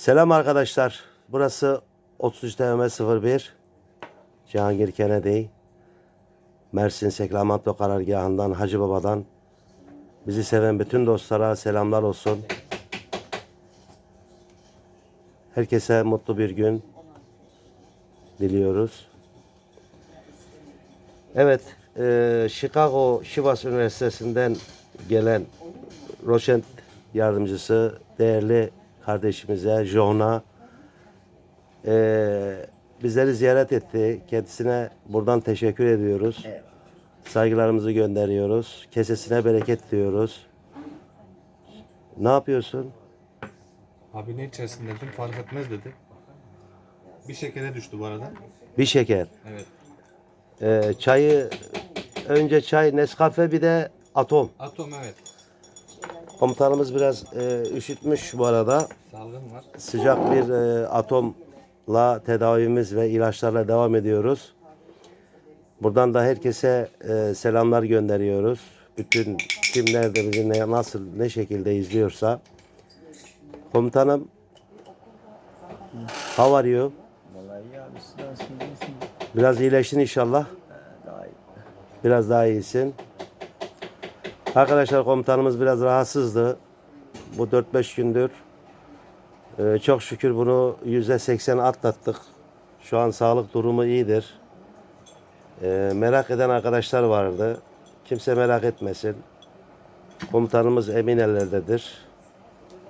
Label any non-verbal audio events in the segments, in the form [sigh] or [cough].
Selam arkadaşlar. Burası 33 TM 01 Cihangir Kennedy. Mersin Seklamento karargahından Hacı Baba'dan bizi seven bütün dostlara selamlar olsun. Herkese mutlu bir gün diliyoruz. Evet, e, Chicago Chivas Üniversitesi'nden gelen Roşent yardımcısı değerli kardeşimize John'a e, bizleri ziyaret etti. Kendisine buradan teşekkür ediyoruz. Saygılarımızı gönderiyoruz. Kesesine bereket diyoruz. Ne yapıyorsun? Abi ne içersin dedim fark etmez dedi. Bir şekere düştü bu arada. Bir şeker. Evet. E, çayı önce çay, Nescafe bir de atom. Atom evet. Komutanımız biraz e, üşütmüş bu arada. Salgın var. Sıcak bir e, atomla tedavimiz ve ilaçlarla devam ediyoruz. Buradan da herkese e, selamlar gönderiyoruz. Bütün kim nerede bizi ne, nasıl ne şekilde izliyorsa. Komutanım how are you? Vallahi iyi abi? Biraz iyileştin inşallah. Daha iyi. Biraz daha iyisin. Arkadaşlar komutanımız biraz rahatsızdı. Bu 4-5 gündür. Ee, çok şükür bunu %80 atlattık. Şu an sağlık durumu iyidir. Ee, merak eden arkadaşlar vardı. Kimse merak etmesin. Komutanımız emin ellerdedir.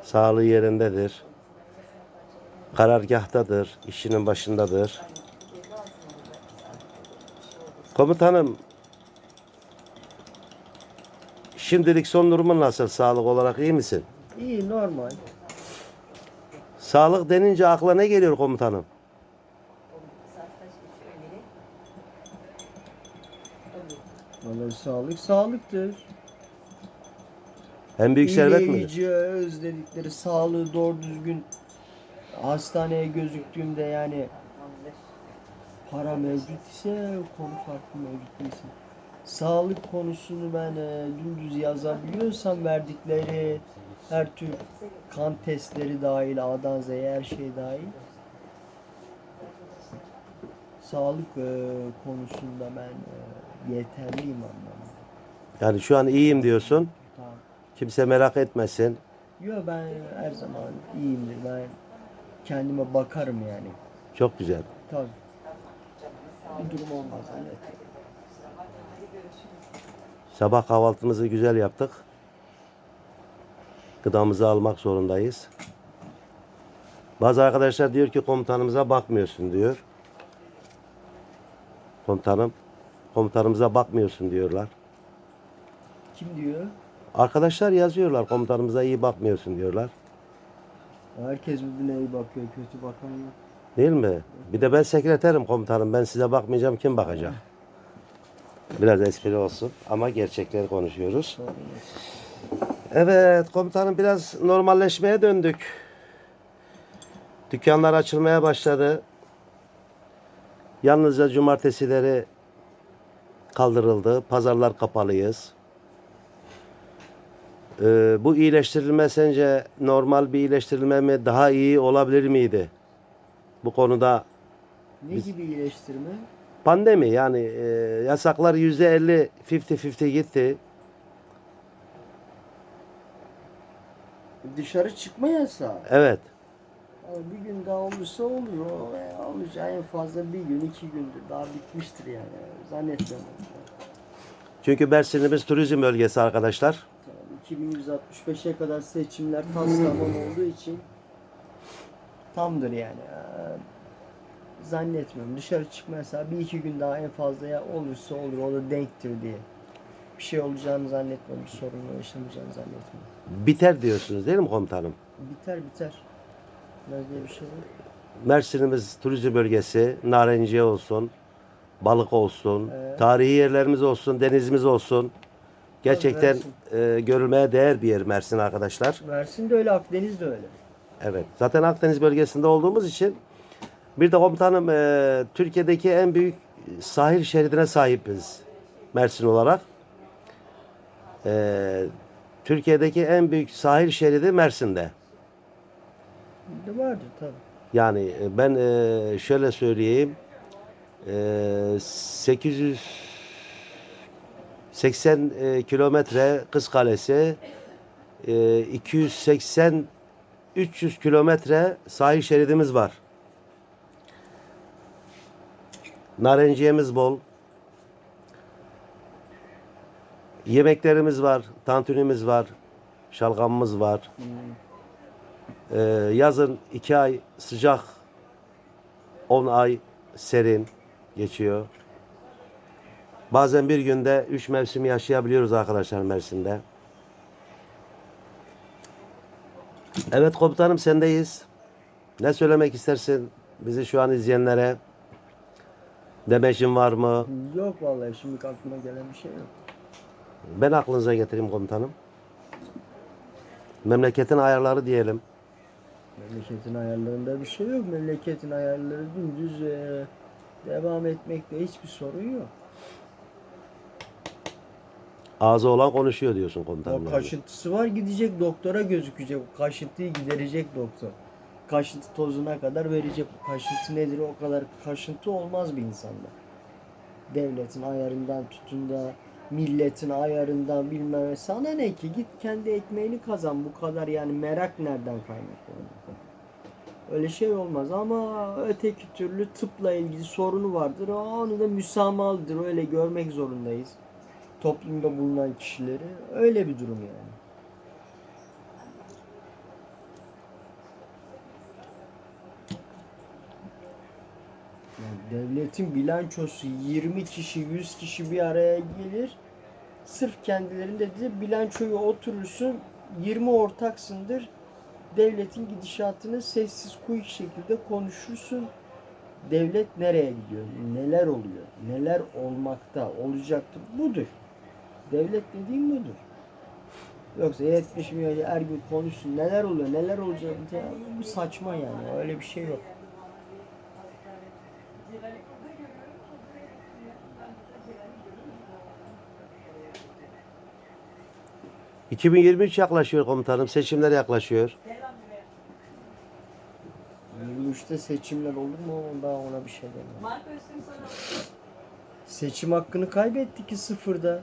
Sağlığı yerindedir. Karargahtadır. işinin başındadır. Komutanım Şimdilik son durumun nasıl? Sağlık olarak iyi misin? İyi normal. Sağlık denince akla ne geliyor komutanım? Vallahi sağlık sağlıktır. En büyük servet mi? İyice özledikleri sağlığı doğru düzgün hastaneye gözüktüğümde yani para mevcut ise konu farklı mevcut değilse. Sağlık konusunu ben e, dümdüz yazabiliyorsam verdikleri her tür kan testleri dahil A'dan Z'ye her şey dahil. Sağlık e, konusunda ben e, yeterliyim anlamda. Yani şu an iyiyim diyorsun. Tamam. Kimse merak etmesin. Yo ben her zaman iyiyimdir. Ben kendime bakarım yani. Çok güzel. Tabii. Bir durum olmaz evet. Sabah kahvaltımızı güzel yaptık. Gıdamızı almak zorundayız. Bazı arkadaşlar diyor ki komutanımıza bakmıyorsun diyor. Komutanım, komutanımıza bakmıyorsun diyorlar. Kim diyor? Arkadaşlar yazıyorlar komutanımıza iyi bakmıyorsun diyorlar. Herkes birbirine iyi bakıyor. Kötü bakan yok. Değil mi? Bir de ben sekreterim komutanım. Ben size bakmayacağım. Kim bakacak? Biraz espri olsun ama gerçekleri konuşuyoruz. Evet komutanım biraz normalleşmeye döndük. Dükkanlar açılmaya başladı. Yalnızca cumartesileri kaldırıldı. Pazarlar kapalıyız. Ee, bu iyileştirilme sence normal bir iyileştirilme mi daha iyi olabilir miydi? Bu konuda Ne gibi iyileştirme? Pandemi yani e, yasaklar yüzde elli 50-50 gitti. Dışarı çıkma yasağı. Evet. Bir gün daha olursa olur. O e, olacağı en fazla bir gün, iki gündür. Daha bitmiştir yani. Zannetmiyorum. Çünkü Mersin'imiz turizm bölgesi arkadaşlar. Tabii 2165'e kadar seçimler tas tamam olduğu için tamdır yani. Zannetmiyorum. Dışarı çıkma yasağı bir iki gün daha en fazla ya olursa olur. O da denktir diye. Bir şey olacağını zannetmiyorum. Bir sorunla yaşamayacağını zannetmiyorum. Biter diyorsunuz değil mi komutanım? Biter biter. Diye bir şey yok. Mersin'imiz turizm bölgesi, narenciye olsun, balık olsun, Evet. tarihi yerlerimiz olsun, denizimiz olsun. Gerçekten e, görülmeye değer bir yer Mersin arkadaşlar. Mersin de öyle, Akdeniz de öyle. Evet. Zaten Akdeniz bölgesinde olduğumuz için bir de komutanım e, Türkiye'deki en büyük sahil şeridine sahibiz Mersin olarak. E, Türkiye'deki en büyük sahil şeridi Mersin'de. Vardır tabii. Yani e, ben e, şöyle söyleyeyim. E, 880 e, kilometre Kız Kalesi, e, 280 300 kilometre sahil şeridimiz var. Narenciyemiz bol. Yemeklerimiz var, tantunimiz var, şalgamımız var. Ee, yazın iki ay sıcak, 10 ay serin geçiyor. Bazen bir günde üç mevsim yaşayabiliyoruz arkadaşlar Mersin'de. Evet komutanım sendeyiz. Ne söylemek istersin bizi şu an izleyenlere? Demeçin var mı? Yok vallahi şimdi aklıma gelen bir şey yok. Ben aklınıza getireyim komutanım. Memleketin ayarları diyelim. Memleketin ayarlarında bir şey yok. Memleketin ayarları dümdüz e, devam etmekte hiçbir sorun yok. Ağzı olan konuşuyor diyorsun komutanım. O yani. kaşıntısı var gidecek doktora gözükecek. O kaşıntıyı giderecek doktor. Kaşıntı tozuna kadar verecek. Kaşıntı nedir o kadar kaşıntı olmaz bir insanda. Devletin ayarından tutun da milletin ayarından bilmem. Sana ne ki git kendi ekmeğini kazan bu kadar yani merak nereden kaynaklanıyor? Öyle şey olmaz ama öteki türlü tıpla ilgili sorunu vardır. Onu da müsamahalıdır. Öyle görmek zorundayız. Toplumda bulunan kişileri. Öyle bir durum yani. Yani devletin bilançosu 20 kişi 100 kişi bir araya gelir. Sırf kendilerinde de bilançoyu oturursun 20 ortaksındır. Devletin gidişatını sessiz kuyuk şekilde konuşursun. Devlet nereye gidiyor? Neler oluyor? Neler olmakta? Olacaktır. Budur. Devlet dediğim budur. Yoksa 70 milyon her gün konuşsun neler oluyor neler olacak bu saçma yani öyle bir şey yok. Hı. 2023 yaklaşıyor komutanım. Seçimler yaklaşıyor. 23'te seçimler olur mu daha ona bir şey demem. [laughs] Seçim hakkını kaybetti ki sıfırda.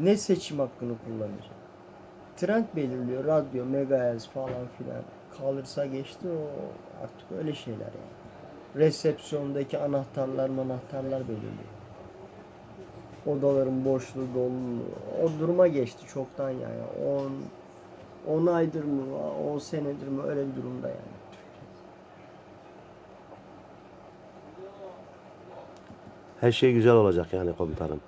Ne seçim hakkını kullanacak? Trend belirliyor radyo, megahertz falan filan. Kalırsa geçti o artık öyle şeyler yani. Resepsiyondaki anahtarlar anahtarlar belirliyor. Odaların boşluğu dolu. O duruma geçti çoktan yani. 10 10 aydır mı, 10 senedir mi öyle bir durumda yani. Her şey güzel olacak yani komutanım.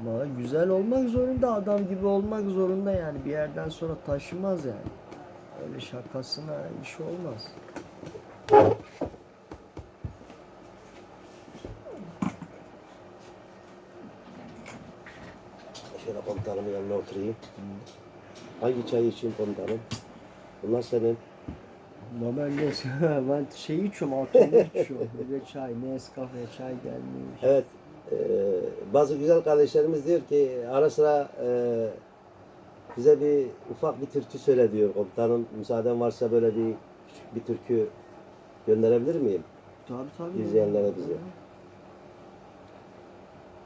Ama güzel olmak zorunda, adam gibi olmak zorunda yani. Bir yerden sonra taşımaz yani. Öyle şakasına iş olmaz. Şöyle komutanımın yanına oturayım. Hangi çayı içeyim komutanım? Bunlar senin. Ama ben de [laughs] ben şey içiyorum, alkollü içiyorum. Bir de çay, Nescafe çay gelmiş. Evet. e, bazı güzel kardeşlerimiz diyor ki ara sıra e, bize bir ufak bir türkü söyle diyor komutanım. Müsaaden varsa böyle bir küçük bir türkü gönderebilir miyim? Tabii tabii. İzleyenlere bize.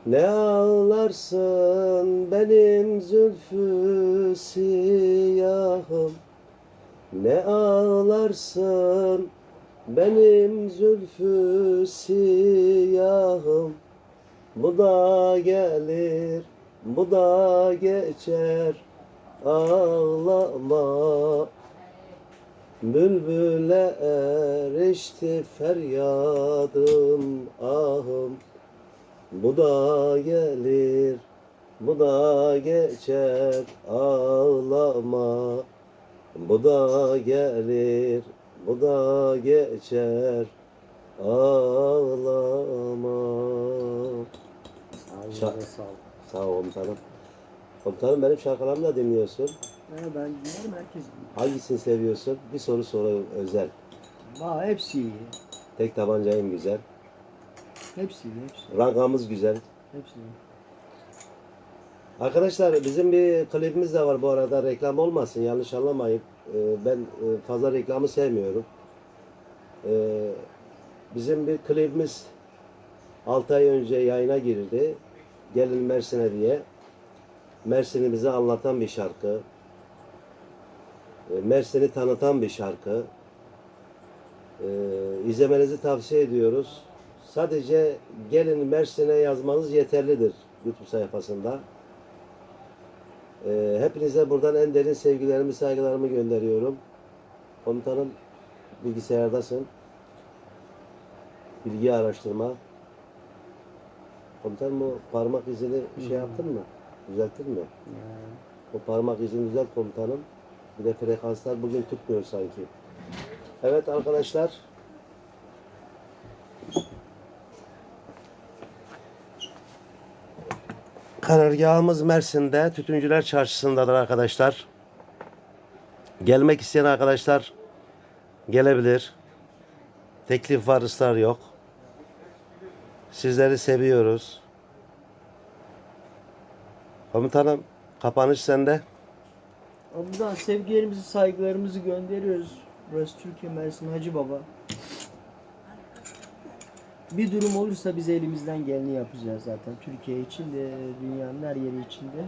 Ne ağlarsın benim zülfü siyahım? Ne ağlarsın benim zülfü siyahım? Bu da gelir bu da geçer ağlama. Bülbüle erişti feryadım ahım Bu da gelir bu da geçer ağlama Bu da gelir bu da geçer ağlama sağlık. Sağ ol komutanım. Komutanım benim şarkılarımı da dinliyorsun. He, ben dinlerim herkes. Hangisini seviyorsun? Bir soru sorayım özel. Valla hepsi iyi. Tek tabancayım güzel. Hepsi hepsi. Rangamız güzel. Hepsi. Arkadaşlar bizim bir klibimiz de var bu arada reklam olmasın yanlış anlamayın. Ee, Ben e, fazla reklamı sevmiyorum. Ee, bizim bir klibimiz 6 ay önce yayına girdi. Gelin Mersin'e diye. Mersin'imizi anlatan bir şarkı. Ee, Mersin'i tanıtan bir şarkı. Ee, izlemenizi tavsiye ediyoruz. Sadece gelin Mersin'e yazmanız yeterlidir YouTube sayfasında. Ee, hepinize buradan en derin sevgilerimi, saygılarımı gönderiyorum. Komutanım bilgisayardasın. Bilgi araştırma. Komutanım o parmak izini şey yaptın mı? Düzelttin mi? O parmak izini düzelt komutanım. Bir de frekanslar bugün tutmuyor sanki. Evet arkadaşlar. Karargahımız Mersin'de Tütüncüler Çarşısı'ndadır arkadaşlar. Gelmek isteyen arkadaşlar gelebilir. Teklif var, ısrar yok. Sizleri seviyoruz. Komutanım, kapanış sende. Buradan sevgilerimizi, saygılarımızı gönderiyoruz. Burası Türkiye Mersin Hacı Baba. Bir durum olursa biz elimizden geleni yapacağız zaten. Türkiye için de, dünyanın her yeri için de.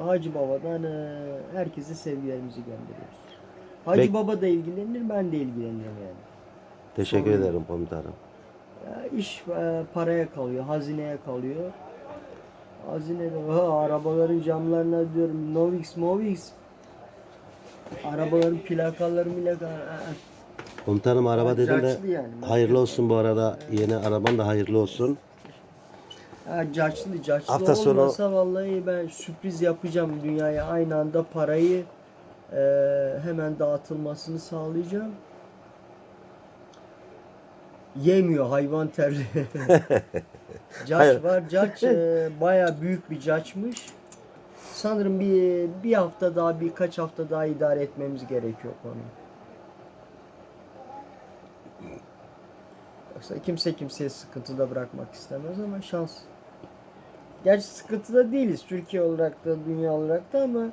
Hacı Baba'dan e, herkese sevgilerimizi gönderiyoruz. Hacı Bek- Baba da ilgilenir, ben de ilgilenirim yani. Teşekkür Sorun ederim komutanım. Ya iş e, paraya kalıyor, hazineye kalıyor. Hazinede ha, arabaların camlarına diyorum Novix Movix. Arabaların plakaları milaka. Komutanım araba dedim de Caçlı yani. hayırlı olsun bu arada. Yeni araban da hayırlı olsun. Ha, caçlı caçlı Hafta sonu- olmasa vallahi ben sürpriz yapacağım dünyaya aynı anda parayı e, hemen dağıtılmasını sağlayacağım. Yemiyor hayvan terli. [laughs] caç Hayır. var. Caç e, [laughs] baya büyük bir caçmış. Sanırım bir bir hafta daha birkaç hafta daha idare etmemiz gerekiyor onu. Yoksa kimse kimseye sıkıntıda bırakmak istemez ama şans. Gerçi sıkıntıda değiliz Türkiye olarak da dünya olarak da ama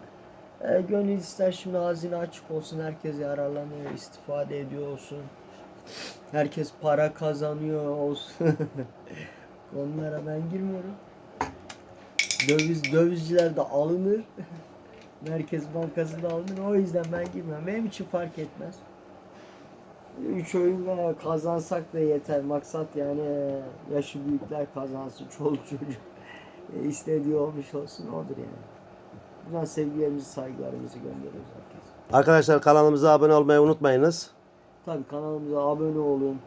e, gönül ister şimdi hazine açık olsun herkes yararlanıyor istifade ediyor olsun. Herkes para kazanıyor olsun. [laughs] Onlara ben girmiyorum. Döviz dövizciler de alınır. [laughs] Merkez Bankası da alınır. O yüzden ben girmem. Benim için fark etmez. Üç oyunla kazansak da yeter. Maksat yani e, yaşı büyükler kazansın. Çoluk [laughs] çocuk e, istediği olmuş olsun. Odur yani. Buradan sevgilerimizi, saygılarımızı gönderiyoruz herkese. Arkadaşlar kanalımıza abone olmayı unutmayınız. Tabii kanalımıza abone olun.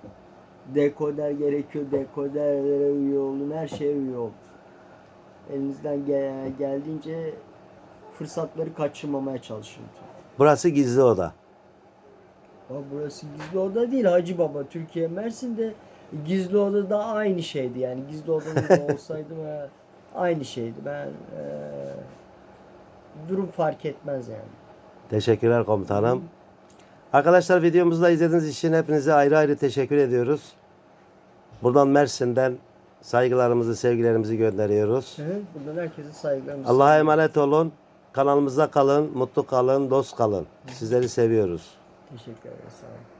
Dekoder gerekiyor. Dekoderlere üye olun. Her şeye üye olun. Elinizden gel- geldiğince fırsatları kaçırmamaya çalışın. Burası gizli oda. Ama burası gizli oda değil Hacı Baba. Türkiye Mersin'de gizli oda da aynı şeydi yani. Gizli odada [laughs] olsaydım e, aynı şeydi. Ben e, durum fark etmez yani. Teşekkürler komutanım. Arkadaşlar videomuzu da izlediğiniz için hepinize ayrı ayrı teşekkür ediyoruz. Buradan Mersin'den saygılarımızı, sevgilerimizi gönderiyoruz. Hı. Buradan herkese saygılarımı Allah'a emanet olun. Kanalımızda kalın, mutlu kalın, dost kalın. Sizleri seviyoruz. Teşekkür ederiz. Sağ olun.